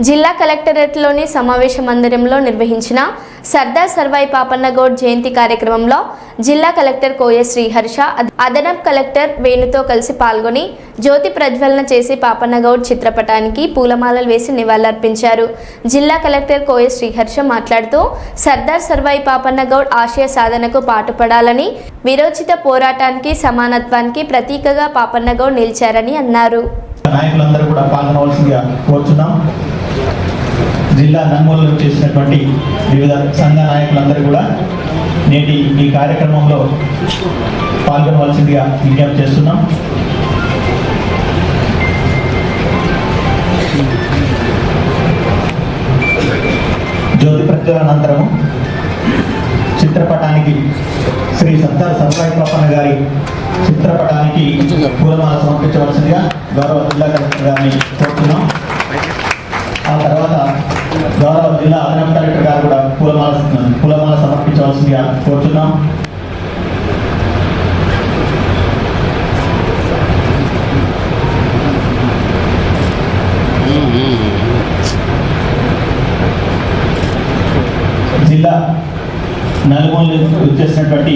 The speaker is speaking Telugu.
జిల్లా కలెక్టరేట్లోని సమావేశ మందిరంలో నిర్వహించిన సర్దార్ సర్వాయి పాపన్నగౌడ్ జయంతి కార్యక్రమంలో జిల్లా కలెక్టర్ కోయ శ్రీహర్ష అద- అదనపు కలెక్టర్ వేణుతో కలిసి పాల్గొని జ్యోతి ప్రజ్వలన చేసి పాపన్నగౌడ్ చిత్రపటానికి పూలమాలలు వేసి నివాళులర్పించారు. జిల్లా కలెక్టర్ కోయ శ్రీహర్ష మాట్లాడుతూ సర్దార్ సర్వాయి పాపన్నగౌడ్ ఆశయ సాధనకు పాటుపడాలని విరోచిత పోరాటానికి సమానత్వానికి ప్రతీకగా పాపన్నగౌడ్ నిలిచారని అన్నారు. నాయకులందరూ కూడా పాల్గొనవలసిందిగా కోరుచున్నాం. జిల్లా నన్మూలలో చేసినటువంటి వివిధ సంఘ నాయకులందరూ కూడా నేటి ఈ కార్యక్రమంలో పాల్గొనవలసిందిగా విజ్ఞప్తి చేస్తున్నాం. జ్యోతి ప్రజ్వలనంతరము చిత్రపటానికి శ్రీ సర్దార్ సర్వాయి పాపన్న గారి చిత్రపటానికి పూలమాల సమర్పించవలసిందిగా గౌరవ జిల్లా కలెక్టర్ గారిని కోరుతున్నాం. ఆ తర్వాత గౌరవ జిల్లా అదనపు కలెక్టర్ గారు కూడా పూలమాల పూలమాల సమర్పించవలసిందిగా కోరుతున్నాం. జిల్లా నలుమూల వచ్చేసినటువంటి